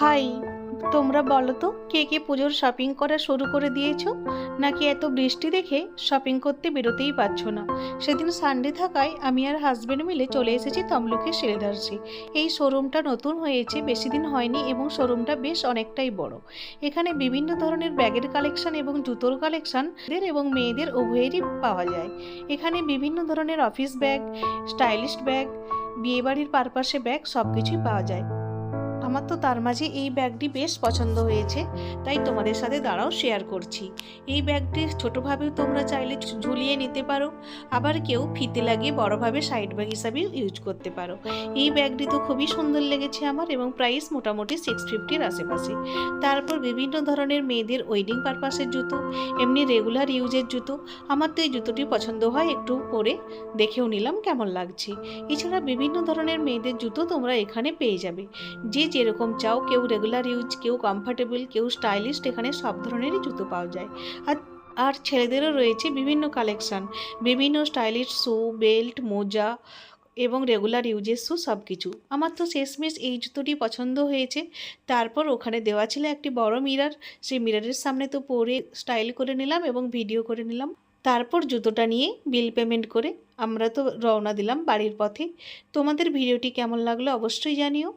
High, তোমরা বলো তো, কে কে পুজোর শপিং করা শুরু করে দিয়েছ? নাকি এত বৃষ্টি দেখে শপিং করতে বেরোতেই পারছ না? সেদিন সানডে থাকায় আমি আর হাজব্যান্ড মিলে চলে এসেছি তমলুকের শিলদার্সি। এই শোরুমটা নতুন হয়েছে, বেশি দিন হয়নি এবং শোরুমটা বেশ অনেকটাই বড়। এখানে বিভিন্ন ধরনের ব্যাগের কালেকশন এবং জুতোর কালেকশন এবং মেয়েদের উভয়েরই পাওয়া যায়। এখানে বিভিন্ন ধরনের অফিস ব্যাগ স্টাইলিশ ব্যাগ বিয়েবাড়ির পারপাসে ব্যাগ সব কিছুই পাওয়া যায়। আমার তো তার মাঝে এই ব্যাগটি বেশ পছন্দ হয়েছে, তাই তোমাদের সাথে দাঁড়াও শেয়ার করছি। এই ব্যাগটি ছোটোভাবেও তোমরা চাইলে ঝুলিয়ে নিতে পারো, আবার কেউ ফিতে লাগিয়ে বড়োভাবে সাইড ব্যাগ হিসাবেও ইউজ করতে পারো। এই ব্যাগটি তো খুবই সুন্দর লেগেছে আমার এবং প্রাইস মোটামুটি সিক্স ফিফটির আশেপাশে। তারপর বিভিন্ন ধরনের মেয়েদের ওয়েডিং পারপাসের জুতো, এমনি রেগুলার ইউজের জুতো। আমার তো এই জুতোটি পছন্দ হয়, একটু পরে দেখেও নিলাম কেমন লাগছে। এছাড়া বিভিন্ন ধরনের মেয়েদের জুতো তোমরা এখানে পেয়ে যাবে। যে যেরকম চাও, কেউ রেগুলার ইউজ কেউ কমফর্টেবল কেউ স্টাইলিশ এখানে সব ধরনেরই জুতো পাওয়া যায়। আর আর ছেলেদেরও রয়েছে বিভিন্ন কালেকশন বিভিন্ন স্টাইলিশ শু বেল্ট মোজা এবং রেগুলার ইউজের শু সব কিছু আমার তো শেষমেশ এই জুতোটি পছন্দ হয়েছে। তারপর ওখানে দেওয়া ছিল একটি বড় মিরার সেই মিরারের সামনে তো পরে স্টাইল করে নিলাম এবং ভিডিও করে নিলাম। তারপর জুতোটা নিয়ে বিল পেমেন্ট করে আমরা তো রওনা দিলাম বাড়ির পথে। তোমাদের ভিডিওটি কেমন লাগল অবশ্যই জানিও।